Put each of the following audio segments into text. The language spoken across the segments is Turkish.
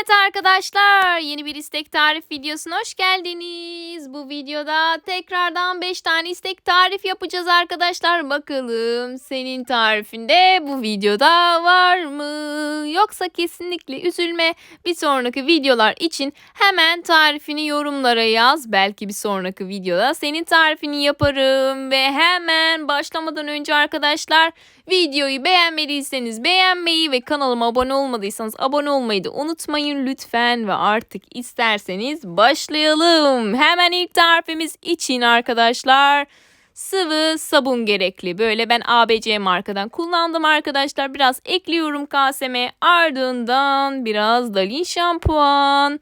Evet arkadaşlar yeni bir istek tarif videosuna hoş geldiniz. Bu videoda tekrardan 5 tane istek tarif yapacağız arkadaşlar. Bakalım senin tarifinde bu videoda var mı? Yoksa kesinlikle üzülme. Bir sonraki videolar için hemen tarifini yorumlara yaz. Belki bir sonraki videoda senin tarifini yaparım. Ve hemen başlamadan önce arkadaşlar videoyu beğenmediyseniz beğenmeyi ve kanalıma abone olmadıysanız abone olmayı da unutmayın lütfen ve artık isterseniz başlayalım. Hemen ilk tarifimiz için arkadaşlar sıvı sabun gerekli. Böyle ben ABC markadan kullandım arkadaşlar. Biraz ekliyorum kaseme. Ardından biraz Dalin şampuan.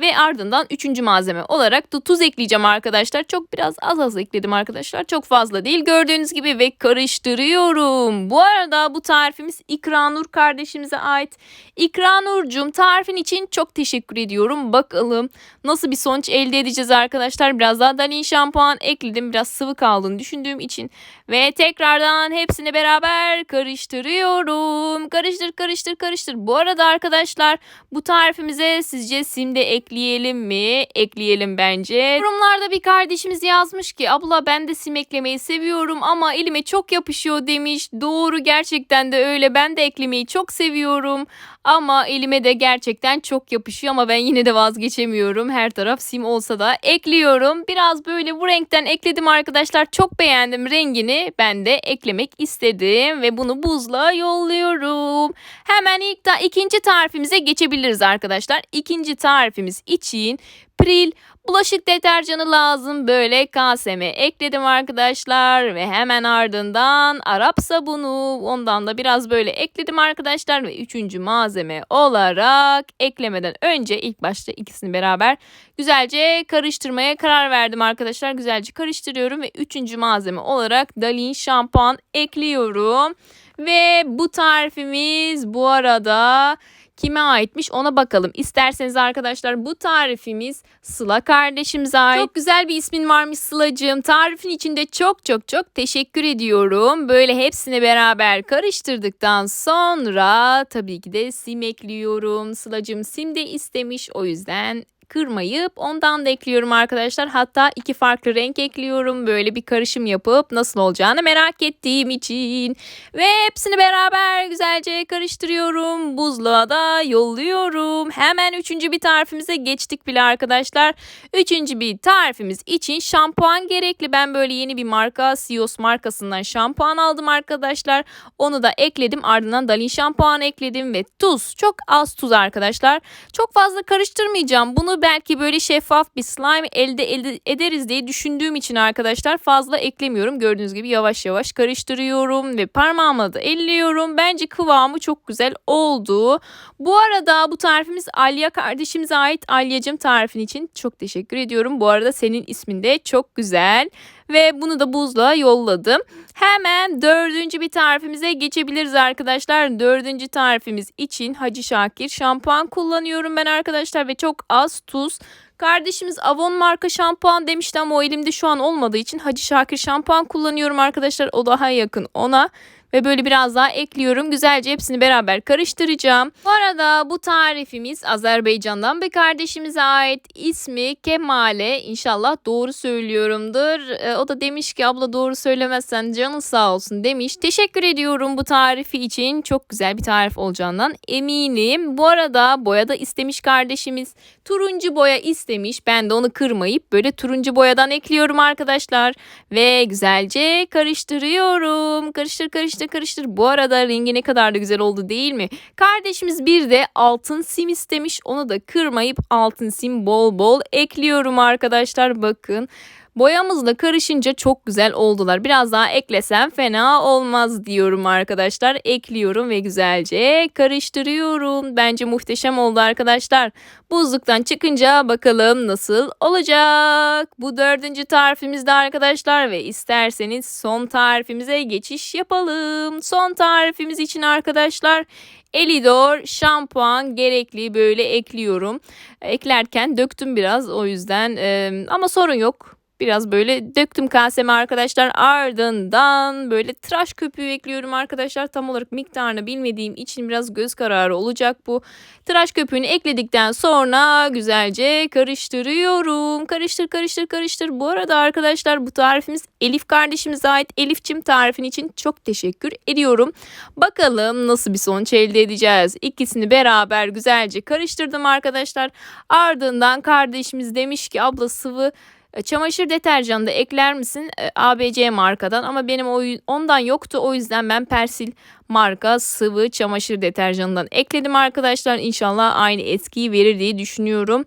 Ve ardından üçüncü malzeme olarak da tuz ekleyeceğim arkadaşlar. Çok biraz az az ekledim arkadaşlar. Çok fazla değil gördüğünüz gibi ve karıştırıyorum. Bu arada bu tarifimiz İkranur kardeşimize ait. İkranur'cum tarifin için çok teşekkür ediyorum. Bakalım nasıl bir sonuç elde edeceğiz arkadaşlar. Biraz daha Dalin şampuan ekledim. Biraz sıvı kaldığını düşündüğüm için. Ve tekrardan hepsini beraber karıştırıyorum. Karıştır karıştır karıştır. Bu arada arkadaşlar bu tarifimize sizce sim de ekleyelim mi? Ekleyelim bence. Yorumlarda bir kardeşimiz yazmış ki abla ben de sim eklemeyi seviyorum ama elime çok yapışıyor demiş. Doğru gerçekten de öyle. Ben de eklemeyi çok seviyorum. Ama elime de gerçekten çok yapışıyor ama ben yine de vazgeçemiyorum. Her taraf sim olsa da ekliyorum. Biraz böyle bu renkten ekledim arkadaşlar. Çok beğendim rengini. Ben de eklemek istedim ve bunu buzla yolluyorum. Hemen ilk da ikinci tarifimize geçebiliriz arkadaşlar. İkinci tarifimiz için Pril bulaşık deterjanı lazım. Böyle kaseme ekledim arkadaşlar ve hemen ardından Arap sabunu ondan da biraz böyle ekledim arkadaşlar ve üçüncü malzeme olarak eklemeden önce ilk başta ikisini beraber güzelce karıştırmaya karar verdim arkadaşlar. Güzelce karıştırıyorum ve üçüncü malzeme olarak Dalin şampuan ekliyorum. Ve bu tarifimiz bu arada kime aitmiş ona bakalım. İsterseniz arkadaşlar bu tarifimiz Sıla kardeşimize ait. Çok güzel bir ismin varmış Sıla'cığım. Tarifin içinde çok çok çok teşekkür ediyorum. Böyle hepsini beraber karıştırdıktan sonra tabii ki de sim ekliyorum. Sıla'cığım sim de istemiş o yüzden kırmayıp ondan da ekliyorum arkadaşlar. Hatta iki farklı renk ekliyorum. Böyle bir karışım yapıp nasıl olacağını merak ettiğim için. Ve hepsini beraber güzelce karıştırıyorum. Buzluğa da yolluyorum. Hemen üçüncü bir tarifimize geçtik bile arkadaşlar. Üçüncü bir tarifimiz için şampuan gerekli. Ben böyle yeni bir marka Sios markasından şampuan aldım arkadaşlar. Onu da ekledim. Ardından Dalin şampuan ekledim ve tuz. Çok az tuz arkadaşlar. Çok fazla karıştırmayacağım. Bunu belki böyle şeffaf bir slime elde, elde ederiz diye düşündüğüm için arkadaşlar fazla eklemiyorum. Gördüğünüz gibi yavaş yavaş karıştırıyorum ve parmağımla da elliyorum. Bence kıvamı çok güzel oldu. Bu arada bu tarifimiz Alya kardeşimize ait. Alyacım tarifin için çok teşekkür ediyorum. Bu arada senin ismin de çok güzel ve bunu da buzla yolladım. Hemen dördüncü bir tarifimize geçebiliriz arkadaşlar. Dördüncü tarifimiz için Hacı Şakir şampuan kullanıyorum ben arkadaşlar ve çok az tuz. Kardeşimiz Avon marka şampuan demişti ama o elimde şu an olmadığı için Hacı Şakir şampuan kullanıyorum arkadaşlar. O daha yakın ona ve böyle biraz daha ekliyorum. Güzelce hepsini beraber karıştıracağım. Bu arada bu tarifimiz Azerbaycan'dan bir kardeşimize ait. İsmi Kemale. İnşallah doğru söylüyorumdur. E, o da demiş ki abla doğru söylemezsen canın sağ olsun demiş. Teşekkür ediyorum bu tarifi için. Çok güzel bir tarif olacağından eminim. Bu arada boya da istemiş kardeşimiz. Turuncu boya istemiş. Ben de onu kırmayıp böyle turuncu boyadan ekliyorum arkadaşlar. Ve güzelce karıştırıyorum. Karıştır karıştır karıştır. Bu arada rengi ne kadar da güzel oldu değil mi? Kardeşimiz bir de altın sim istemiş. Onu da kırmayıp altın sim bol bol ekliyorum arkadaşlar. Bakın. Boyamızla karışınca çok güzel oldular. Biraz daha eklesem fena olmaz diyorum arkadaşlar. Ekliyorum ve güzelce karıştırıyorum. Bence muhteşem oldu arkadaşlar. Buzluktan çıkınca bakalım nasıl olacak. Bu dördüncü tarifimizde arkadaşlar ve isterseniz son tarifimize geçiş yapalım. Son tarifimiz için arkadaşlar Elidor şampuan gerekli böyle ekliyorum. Eklerken döktüm biraz o yüzden ama sorun yok Biraz böyle döktüm kaseme arkadaşlar. Ardından böyle tıraş köpüğü ekliyorum arkadaşlar. Tam olarak miktarını bilmediğim için biraz göz kararı olacak bu. Tıraş köpüğünü ekledikten sonra güzelce karıştırıyorum. Karıştır karıştır karıştır. Bu arada arkadaşlar bu tarifimiz Elif kardeşimize ait. Elifçim tarifin için çok teşekkür ediyorum. Bakalım nasıl bir sonuç elde edeceğiz. İkisini beraber güzelce karıştırdım arkadaşlar. Ardından kardeşimiz demiş ki abla sıvı Çamaşır deterjanı da ekler misin? E, ABC markadan ama benim ondan yoktu. O yüzden ben Persil marka sıvı çamaşır deterjanından ekledim arkadaşlar. İnşallah aynı etkiyi verir diye düşünüyorum.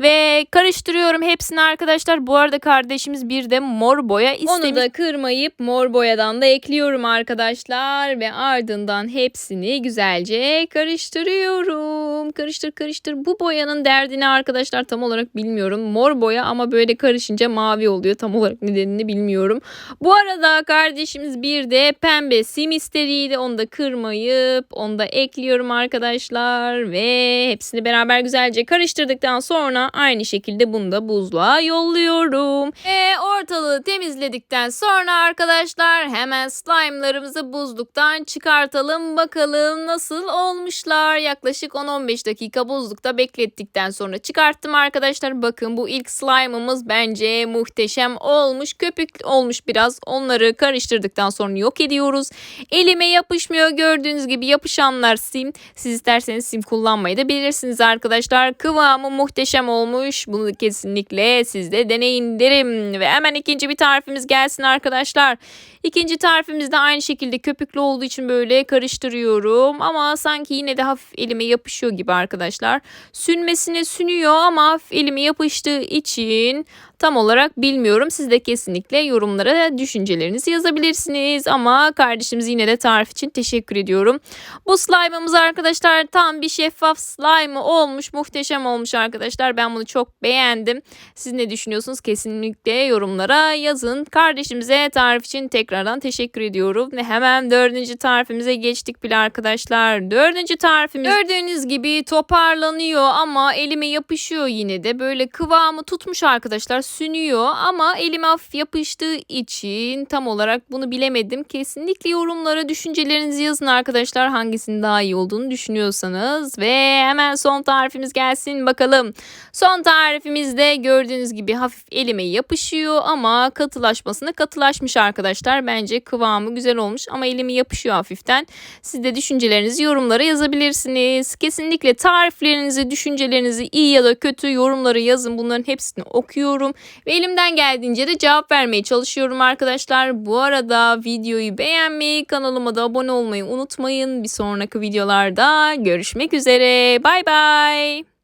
Ve karıştırıyorum hepsini arkadaşlar. Bu arada kardeşimiz bir de mor boya istemiş. Onu da kırmayıp mor boyadan da ekliyorum arkadaşlar. Ve ardından hepsini güzelce karıştırıyorum. Karıştır karıştır. Bu boyanın derdini arkadaşlar tam olarak bilmiyorum. Mor boya ama böyle karışınca mavi oluyor. Tam olarak nedenini bilmiyorum. Bu arada kardeşimiz bir de pembe sim isteriydi. Onu da kırmayıp onu da ekliyorum arkadaşlar. Ve hepsini beraber güzelce karıştırdıktan sonra aynı şekilde bunu da buzluğa yolluyorum. Ve ortalığı temizledikten sonra arkadaşlar hemen slime'larımızı buzluktan çıkartalım. Bakalım nasıl olmuşlar. Yaklaşık 10-15 dakika buzlukta beklettikten sonra çıkarttım arkadaşlar. Bakın bu ilk slime'ımız bence muhteşem olmuş. Köpük olmuş biraz. Onları karıştırdıktan sonra yok ediyoruz. Elime yapışmıyor. Gördüğünüz gibi yapışanlar sim. Siz isterseniz sim kullanmayı da bilirsiniz arkadaşlar. Kıvamı muhteşem olmuş. Bunu kesinlikle siz de deneyin derim. Ve hemen ikinci bir tarifimiz gelsin arkadaşlar. İkinci tarifimiz de aynı şekilde köpüklü olduğu için böyle karıştırıyorum. Ama sanki yine de hafif elime yapışıyor gibi arkadaşlar. Sünmesine sünüyor ama hafif elime yapıştığı için tam olarak bilmiyorum. Siz de kesinlikle yorumlara düşüncelerinizi yazabilirsiniz. Ama kardeşimiz yine de tarif için teşekkür ediyorum. Bu slime'ımız arkadaşlar tam bir şeffaf slime olmuş. Muhteşem olmuş arkadaşlar. Ben bunu çok beğendim. Siz ne düşünüyorsunuz? Kesinlikle yorumlara yazın. Kardeşimize tarif için tekrardan teşekkür ediyorum. Ve hemen dördüncü tarifimize geçtik bile arkadaşlar. Dördüncü tarifimiz gördüğünüz gibi toparlanıyor ama elime yapışıyor yine de. Böyle kıvamı tutmuş arkadaşlar sünüyor ama elime hafif yapıştığı için tam olarak bunu bilemedim. Kesinlikle yorumlara düşüncelerinizi yazın arkadaşlar hangisinin daha iyi olduğunu düşünüyorsanız ve hemen son tarifimiz gelsin bakalım. Son tarifimizde gördüğünüz gibi hafif elime yapışıyor ama katılaşmasına katılaşmış arkadaşlar. Bence kıvamı güzel olmuş ama elime yapışıyor hafiften. Siz de düşüncelerinizi yorumlara yazabilirsiniz. Kesinlikle tariflerinizi, düşüncelerinizi iyi ya da kötü yorumlara yazın. Bunların hepsini okuyorum. Ve elimden geldiğince de cevap vermeye çalışıyorum arkadaşlar. Bu arada videoyu beğenmeyi, kanalıma da abone olmayı unutmayın. Bir sonraki videolarda görüşmek üzere. Bay bay.